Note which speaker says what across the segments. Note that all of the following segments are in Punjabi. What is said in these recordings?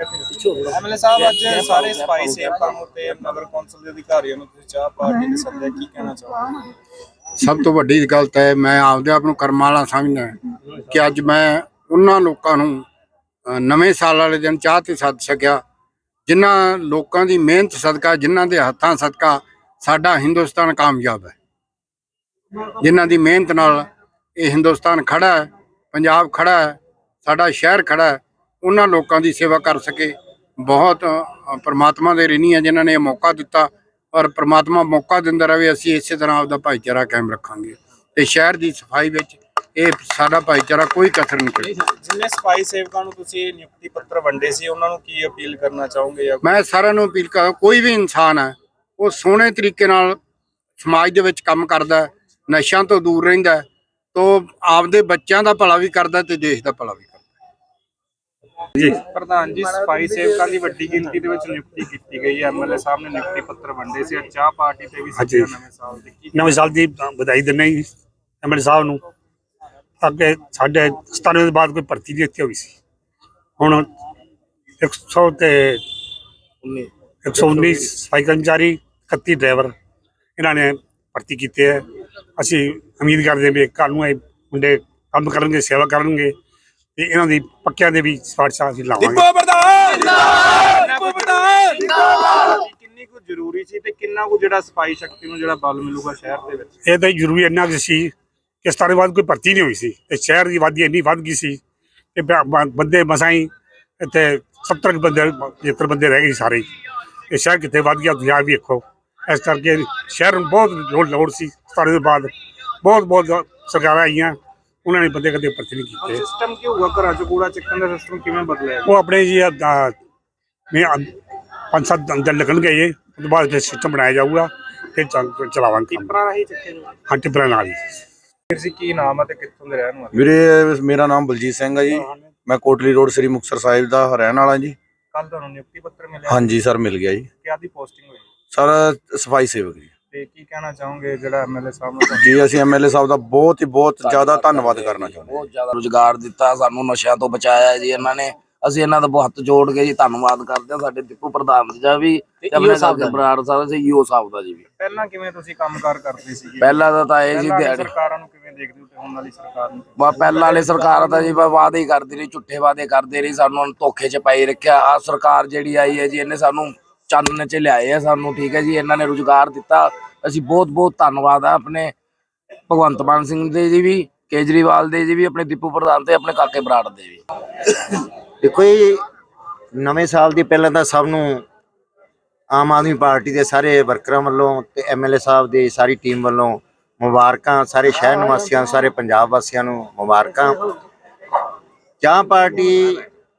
Speaker 1: ਐਮਐਲਏ ਸਾਹਿਬ, ਅੱਜ ਸਾਰੇ ਸਫ਼ਾਈ ਸੇਵਕਾਂ ਨੂੰ ਤੇ ਨਗਰ ਕੌਂਸਲ ਦੇ ਅਧਿਕਾਰੀਆਂ ਨੂੰ ਤੁਸੀਂ ਚਾਹ ਪਾਰਟੀ ਦੇ ਸੱਦੇ ਕੀ ਕਹਿਣਾ ਚਾਹੋਗੇ
Speaker 2: ਸਭ ਤੋਂ ਵੱਡੀ ਗੱਲ ਤਾਂ ਹੈ, ਮੈਂ ਆਪਦੇ ਆਪ ਨੂੰ ਕਰਮ ਵਾਲਾ ਸਮਝਦਾ ਕਿ ਅੱਜ ਮੈਂ ਉਹਨਾਂ ਲੋਕਾਂ ਨੂੰ ਨਵੇਂ ਸਾਲ ਵਾਲੇ ਦਿਨ ਚਾਹ ਤੇ ਸੱਦ ਸਕਿਆ, ਜਿਨ੍ਹਾਂ ਲੋਕਾਂ ਦੀ ਮਿਹਨਤ ਸਦਕਾ, ਜਿਨ੍ਹਾਂ ਦੇ ਹੱਥਾਂ ਸਦਕਾ, ਸਾਡਾ ਹਿੰਦੁਸਤਾਨ ਕਾਮਯਾਬ ਹੈ। ਜਿਨ੍ਹਾਂ ਦੀ ਮਿਹਨਤ ਨਾਲ ਇਹ ਹਿੰਦੁਸਤਾਨ ਖੜਾ ਹੈ, ਪੰਜਾਬ ਖੜਾ ਹੈ, ਸਾਡਾ ਸ਼ਹਿਰ ਖੜਾ ਹੈ ਉਹਨਾਂ ਲੋਕਾਂ ਦੀ ਸੇਵਾ ਕਰ ਸਕੇ। ਬਹੁਤ ਪ੍ਰਮਾਤਮਾ ਦੇ ਰਿਣੀ ਹੈ ਜਿਨ੍ਹਾਂ ਨੇ ਇਹ ਮੌਕਾ ਦਿੱਤਾ। ਔਰ ਪ੍ਰਮਾਤਮਾ ਮੌਕਾ ਦਿੰਦਾ ਰਹੇ ਅਸੀਂ ਇਸੇ ਤਰ੍ਹਾਂ ਆਪਦਾ ਭਾਈਚਾਰਾ ਕਾਇਮ ਰੱਖਾਂਗੇ। ਤੇ ਸ਼ਹਿਰ ਦੀ ਸਫ਼ਾਈ ਵਿੱਚ ਇਹ ਸਾਡਾ ਭਾਈਚਾਰਾ ਕੋਈ ਕਸਰ ਨਹੀਂ ਕਰੇਗਾ।
Speaker 1: ਜਿੰਨੇ ਸਫ਼ਾਈ ਸੇਵਕਾਂ ਨੂੰ ਤੁਸੀਂ ਨਿਯੁਕਤੀ ਪੱਤਰ ਵੰਡੇ ਸੀ ਉਹਨਾਂ ਨੂੰ ਕੀ ਅਪੀਲ ਕਰਨਾ ਚਾਹੋਗੇ ਜਾਂ
Speaker 2: ਮੈਂ ਸਾਰਿਆਂ ਨੂੰ ਅਪੀਲ ਕਰਾਂ ਕੋਈ ਵੀ ਇਨਸਾਨ ਹੈ ਉਹ ਸੋਹਣੇ ਤਰੀਕੇ ਨਾਲ ਸਮਾਜ ਦੇ ਵਿੱਚ ਕੰਮ ਕਰਦਾ ਨਸ਼ਿਆਂ ਤੋਂ ਦੂਰ ਰਹਿੰਦਾ ਤੋਂ ਆਪਦੇ ਬੱਚਿਆਂ ਦਾ ਭਲਾ ਵੀ ਕਰਦਾ ਤੇ ਦੇਸ਼ ਦਾ ਭਲਾ ਵੀ ਕਰਦਾ
Speaker 1: ਪ੍ਰਧਾਨ ਜੀ ਸਫ਼ਾਈ ਸੇਵਕਾਂ ਦੀ ਵੱਡੀ ਗਿਣਤੀ ਦੇ ਵਿੱਚ ਨਿਯੁਕਤੀ ਕੀਤੀ ਗਈ। ਹੈ ਐਮਐਲਏ ਸਾਹਿਬ ਨੇ ਨਿਯੁਕਤੀ ਪੱਤਰ ਵੰਡੇ ਸੀ ਚਾਹ ਪਾਰਟੀ ਤੇ ਵੀ। ਸੱਦਿਆ ਨਵੇਂ ਸਾਲ ਦੇ।
Speaker 3: ਨਵੇਂ ਸਾਲ ਦੀ ਵਧਾਈ ਦਿੰਦੇ ਜੀ ਐਮਐਲਏ ਸਾਹਿਬ ਨੂੰ। ਅੱਗੇ ਸਾਡੇ 97 ਦੇ ਬਾਅਦ ਕੋਈ ਭਰਤੀ ਨਹੀਂ ਇੱਥੇ ਹੋਈ ਸੀ। ਹੁਣ 100 ਤੇ 119 ਸਫ਼ਾਈ ਕਰਮਚਾਰੀ 31 ਡਰਾਈਵਰ ਇਹਨਾਂ ਨੇ ਭਰਤੀ ਕੀਤੇ ਹੈ। ਅਸੀਂ ਉਮੀਦ ਕਰਦੇ ਹਾਂ ਵੀ ਕੱਲ੍ਹ ਨੂੰ ਇਹ ਮੁੰਡੇ ਕੰਮ ਕਰਨਗੇ ਸੇਵਾ ਕਰਨਗੇ। ਤੇ ਇਹਨਾਂ ਦੀ ਪੱਕਿਆਂ ਦੇ ਵੀ ਸਿਫਾਰਸ਼ਾਂ ਅਸੀਂ ਲਾਵਾਂਗੇ।
Speaker 1: ਕਿੰਨੀ ਕੁ ਜ਼ਰੂਰੀ ਸੀ ਤੇ ਕਿੰਨਾ ਕੁ ਜਿਹੜਾ ਸਫ਼ਾਈ ਸ਼ਕਤੀ ਨੂੰ ਜਿਹੜਾ ਬਲ ਮਿਲੂਗਾ ਸ਼ਹਿਰ ਦੇ ਵਿੱਚ?
Speaker 3: ਇਹ ਤਾਂ ਜ਼ਰੂਰੀ ਇੰਨਾ ਕੁ ਸੀ ਕਿ ਸਤਾਰੇ ਬਾਅਦ ਕੋਈ ਭਰਤੀ ਨਹੀਂ ਹੋਈ ਸੀ। ਤੇ ਸ਼ਹਿਰ ਦੀ ਆਬਾਦੀ ਇੰਨੀ ਵੱਧ ਗਈ ਸੀ ਬ- ਬੰਦੇ ਮਸਾਈ ਇੱਥੇ 70 ਕੁ ਬੰਦੇ 75 ਬੰਦੇ ਰਹਿ ਗਏ ਸਾਰੇ ਹੀ। ਇਹ ਸ਼ਹਿਰ ਕਿੱਥੇ ਵੱਧ ਗਿਆ ਤੁਸੀਂ ਆਪ ਵੀ ਦੇਖੋ ਇਸ ਕਰਕੇ ਸ਼ਹਿਰ ਨੂੰ ਬਹੁਤ ਲੋੜ ਲੋੜ ਸੀ। ਸਤਾਰੇ ਦੇ ਬਾਅਦ ਬਹੁਤ ਬਹੁਤ ਸਰਕਾਰਾਂ ਆਈਆਂ। ਉਹਨਾਂ ਨੇ ਬੰਦੇ ਕਦੇ ਭਰਤੀ ਨਹੀਂ ਕੀਤੇ।
Speaker 1: ਸਿਸਟਮ ਕੀ ਹੋਊਗਾ? ਘਰਾਂ 'ਚ ਕੂੜਾ ਚੱਕਣ ਦਾ ਸਿਸਟਮ ਕਿਵੇਂ ਬਦਲਿਆ
Speaker 3: ਉਹ ਆਪਣੇ ਜੀ ਮੈਂ ਪੰਜ ਸੱਤ ਦਿਨ ਲੱਗਣਗੇ ਇਹ। ਉਸ ਤੋਂ ਬਾਅਦ ਫਿਰ ਸਿਸਟਮ ਬਣਾਇਆ ਜਾਊਗਾ ਫਿਰ ਚੱਲ- ਚਲਾਵਾਂਗੇ ਕੰਮ।
Speaker 1: ਟਿੱਪਰਾਂ ਰਾਹੀਂ ਚੱਕੇ ਜਾਊਗਾ।
Speaker 3: ਹਾਂ ਟਿੱਪਰਾਂ ਨਾਲ ਹੀ।
Speaker 1: ਫਿਰ ਸੀ ਕੀ ਨਾਮ ਹੈ ਤੇ ਕਿੱਥੋਂ ਦੇ ਰਹਿਣ ਵਾਲੇ?
Speaker 4: ਵੀਰੇ ਮੇਰਾ ਨਾਮ ਬਲਜੀਤ ਸਿੰਘ ਹੈ ਜੀ। ਮੈਂ ਕੋਟਲੀ ਰੋਡ ਸ੍ਰੀ ਮੁਕਤਸਰ ਸਾਹਿਬ ਦਾ ਰਹਿਣ ਵਾਲਾ ਜੀ।
Speaker 1: ਕੱਲ ਤੁਹਾਨੂੰ ਨਿਯੁਕਤੀ ਪੱਤਰ ਮਿਲਿਆ?
Speaker 4: ਹਾਂਜੀ ਸਰ ਮਿਲ ਗਿਆ ਜੀ।
Speaker 1: ਕਿਆ ਦੀ ਪੋਸਟਿੰਗ ਹੋਈ?
Speaker 4: ਸਰ ਸਫ਼ਾਈ ਸੇਵਕ ਜੀ।
Speaker 1: ਤੇ ਕੀ ਕਹਿਣਾ ਚਾਹੋਗੇ ਜਿਹੜਾ ਐਮਐਲਏ ਸਾਹਿਬ ਨੂੰ?
Speaker 4: ਜੀ ਅਸੀਂ ਐਮਐਲਏ ਸਾਹਿਬ ਦਾ ਬਹੁਤ ਹੀ ਬਹੁਤ ਜ਼ਿਆਦਾ ਧੰਨਵਾਦ ਕਰਨਾ ਚਾਹੁੰਦੇ ਹਾਂ।
Speaker 5: ਬਹੁਤ ਜ਼ਿਆਦਾ ਰੁਜ਼ਗਾਰ ਦਿੱਤਾ ਸਾਨੂੰ ਨਸ਼ਿਆਂ ਤੋਂ ਬਚਾਇਆ ਜੀ ਇਹਨਾਂ ਨੇ। ਅਸੀਂ ਇਹਨਾਂ ਦਾ ਬਹੁਤ ਜੋੜ ਕੇ ਜੀ ਧੰਨਵਾਦ ਕਰਦੇ ਹਾਂ ਸਾਡੇ ਦੀਪੂ ਪ੍ਰਧਾਨ ਜੀ ਦਾ ਵੀ ਤੇ ਆਪਣੇ ਸਾਹਿਬ ਬਰਾੜ ਸਾਹਿਬ ਜੀ ਈਓ ਸਾਹਿਬ ਦਾ ਜੀ ਵੀ।
Speaker 1: ਪਹਿਲਾਂ ਕਿਵੇਂ ਤੁਸੀਂ ਕੰਮਕਾਰ ਕਰਦੇ ਸੀਗੇ?
Speaker 5: ਪਹਿਲਾਂ ਦਾ ਤਾਂ ਇਹ ਜੀ ਦਿਹਾੜੀ
Speaker 1: ਸਰਕਾਰਾਂ ਨੂੰ ਕਿਵੇਂ ਦੇਖਦੇ ਹੋ ਤੇ ਹੁਣ ਵਾਲੀ ਸਰਕਾਰ ਨੂੰ?
Speaker 5: ਬਾ ਪਹਿਲਾਂ ਵਾਲੀ ਸਰਕਾਰ ਤਾਂ ਜੀ ਵਾਅਦੇ ਹੀ ਕਰਦੀ ਰਹੀ ਝੁੱਠੇ ਵਾਅਦੇ ਕਰਦੀ ਰਹੀ ਸਾਨੂੰ ਹੁਣ ਧੋਖੇ 'ਚ ਪਾਈ ਰੱਖਿਆ। ਆ ਸਰਕਾਰ ਜਿਹੜੀ ਆਈ ਹੈ ਜੀ ਇਹਨੇ ਸਾਨੂੰ ਚਾਨਣ 'ਚ ਲਿਆਏ ਆ ਸਾਨੂੰ ਠੀਕ ਹੈ ਜੀ ਇਹਨਾਂ ਨੇ ਰੁਜ਼ਗਾਰ ਦਿੱਤਾ। ਅਸੀਂ ਬਹੁਤ ਬਹੁਤ ਧੰਨਵਾਦ ਆ ਆਪਣੇ ਭਗਵੰਤ ਮਾਨ ਸਿੰਘ ਦੇ ਜੀ ਵੀ, ਕੇਜਰੀਵਾਲ ਦੇ ਜੀ ਵੀ, ਆਪਣੇ ਦੀਪੂ ਪ੍ਰਧਾਨ ਤੇ, ਆਪਣੇ ਕਾਕੇ ਬਰਾੜ ਦੇ ਵੀ।
Speaker 6: ਦੇਖੋ ਇਹ ਨਵੇਂ ਸਾਲ ਦੀ ਪਹਿਲਾਂ ਤਾਂ ਸਭ ਨੂੰ ਆਮ ਆਦਮੀ ਪਾਰਟੀ ਦੇ ਸਾਰੇ ਵਰਕਰਾਂ ਵੱਲੋਂ ਤੇ ਐਮਐਲਏ ਸਾਹਿਬ ਦੀ ਸਾਰੀ ਟੀਮ ਵੱਲੋਂ ਮੁਬਾਰਕਾਂ, ਸਾਰੇ ਸ਼ਹਿਰ ਨਿਵਾਸੀਆਂ, ਸਾਰੇ ਪੰਜਾਬ ਵਾਸੀਆਂ ਨੂੰ ਮੁਬਾਰਕਾਂ। ਜਾਂ ਪਾਰਟੀ,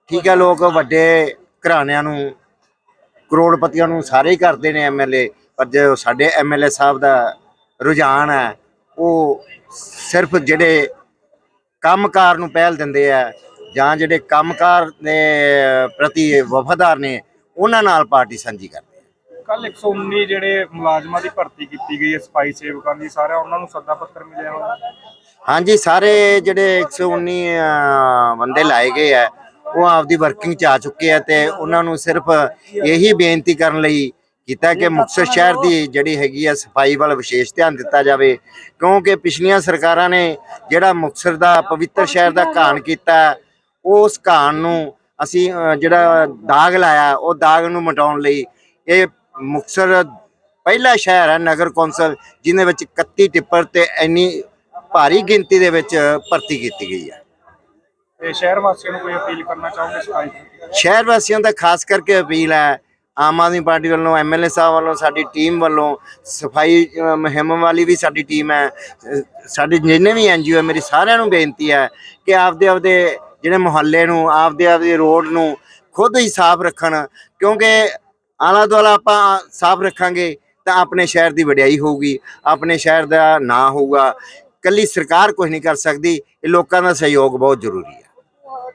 Speaker 6: ਠੀਕ ਹੈ ਲੋਕ ਵੱਡੇ ਘਰਾਣਿਆਂ ਨੂੰ, ਕਰੋੜਪਤੀਆਂ ਨੂੰ ਸਾਰੇ ਹੀ ਕਰਦੇ ਨੇ ਐਮਐਲਏ ਪਰ ਜੋ ਸਾਡੇ ਐਮਐਲਏ ਸਾਹਿਬ ਦਾ ਰੁਝਾਨ ਹੈ ਉਹ ਸਿਰਫ ਜਿਹੜੇ ਕੰਮਕਾਰ ਨੂੰ ਪਹਿਲ ਦਿੰਦੇ ਆ ਜਾਂ ਜਿਹੜੇ ਕੰਮਕਾਰ ਦੇ ਪ੍ਰਤੀ ਵਫਾਦਾਰ ਨੇ ਉਹਨਾਂ ਨਾਲ ਪਾਰਟੀ ਸਾਂਝੀ ਕਰਦੇ ਆ।
Speaker 1: ਕੱਲ 119 ਜਿਹੜੇ ਮੁਲਾਜ਼ਮਾਂ ਦੀ ਭਰਤੀ ਕੀਤੀ ਗਈ ਹੈ ਸਫ਼ਾਈ ਸੇਵਕਾਂ ਦੀ ਸਾਰਾ ਉਹਨਾਂ ਨੂੰ ਸੱਦਾ ਪੱਤਰ ਮਿਲਿਆ ਹੋਣਾ
Speaker 6: ਹਾਂਜੀ ਸਾਰੇ ਜਿਹੜੇ 119 ਅਹ, ਬੰਦੇ ਲਾਏ ਗਏ ਆ ਉਹ ਆਪਦੀ ਵਰਕਿੰਗ ਚ ਆ ਚੁੱਕੇ ਆ ਤੇ ਉਹਨਾਂ ਨੂੰ ਸਿਰਫ ਇਹੀ ਬੇਨਤੀ ਕਰਨ ਲਈ ਕੀਤਾ ਕਿ ਮੁਕਤਸਰ ਸ਼ਹਿਰ ਦੀ ਜਿਹੜੀ ਹੈਗੀ ਆ ਸਫ਼ਾਈ ਵੱਲ ਵਿਸ਼ੇਸ਼ ਧਿਆਨ ਦਿੱਤਾ ਜਾਵੇ ਕਿਉਂਕਿ ਪਿਛਲੀਆਂ ਸਰਕਾਰਾਂ ਨੇ ਜਿਹੜਾ ਮੁਕਤਸਰ ਦਾ ਪਵਿੱਤਰ ਸ਼ਹਿਰ ਦਾ ਘਾਣ ਕੀਤਾ ਉਸ ਘਾਣ ਨੂੰ ਅਸੀਂ ਜਿਹੜਾ ਦਾਗ ਲਾਇਆ ਉਹ ਦਾਗ ਨੂੰ ਮਿਟਾਉਣ ਲਈ ਇਹ ਮੁਕਤਸਰ ਪਹਿਲਾ ਸ਼ਹਿਰ ਹੈ ਨਗਰ ਕੌਂਸਲ ਜਿਹਦੇ ਵਿੱਚ 31 ਟਿੱਪਰ ਤੇ ਇੰਨੀ ਭਾਰੀ ਗਿਣਤੀ ਦੇ ਵਿੱਚ ਭਰਤੀ ਕੀਤੀ ਗਈ ਹੈ
Speaker 1: ਤੇ ਸ਼ਹਿਰ ਵਾਸੀਆਂ ਨੂੰ ਕੋਈ ਅਪੀਲ ਕਰਨਾ ਚਾਹੋਗੇ ਸਫ਼ਾਈ?
Speaker 6: ਸ਼ਹਿਰ ਵਾਸੀਆਂ ਦਾ ਖਾਸ ਕਰਕੇ ਅਪੀਲ ਹੈ ਆਮ ਆਦਮੀ ਪਾਰਟੀ ਵੱਲੋਂ ਐਮਐਲਏ ਸਾਹਿਬ ਵੱਲੋਂ, ਸਾਡੀ ਟੀਮ ਵੱਲੋਂ, ਸਫ਼ਾਈ ਮੁਹਿੰਮ ਵਾਲੀ ਵੀ ਸਾਡੀ ਟੀਮ ਹੈ। ਸਾਡੇ ਜਿੰਨੇ ਵੀ ਐਨਜੀਓ ਮੇਰੀ ਸਾਰਿਆਂ ਨੂੰ ਬੇਨਤੀ ਹੈ ਕਿ ਆਪਦੇ ਆਪਦੇ ਜਿਹੜੇ ਮੁਹੱਲੇ ਨੂੰ, ਆਪਦੇ ਆਪਦੇ ਰੋਡ ਨੂੰ ਖੁਦ ਹੀ ਸਾਫ਼ ਰੱਖਣ, ਕਿਉਂਕਿ ਆਲਾ ਦੁਆਲਾ ਆਪਾਂ ਸਾਫ਼ ਰੱਖਾਂਗੇ ਤਾਂ ਆਪਣੇ ਸ਼ਹਿਰ ਦੀ ਵਡਿਆਈ ਹੋਊਗੀ, ਆਪਣੇ ਸ਼ਹਿਰ ਦਾ ਨਾਂ ਹੋਊਗਾ। ਕੱਲੀ ਸਰਕਾਰ ਕੁਝ ਨਹੀਂ ਕਰ ਸਕਦੀ, ਇਹ ਲੋਕਾਂ ਦਾ ਸਹਿਯੋਗ ਬਹੁਤ ਜ਼ਰੂਰੀ ਹੈ।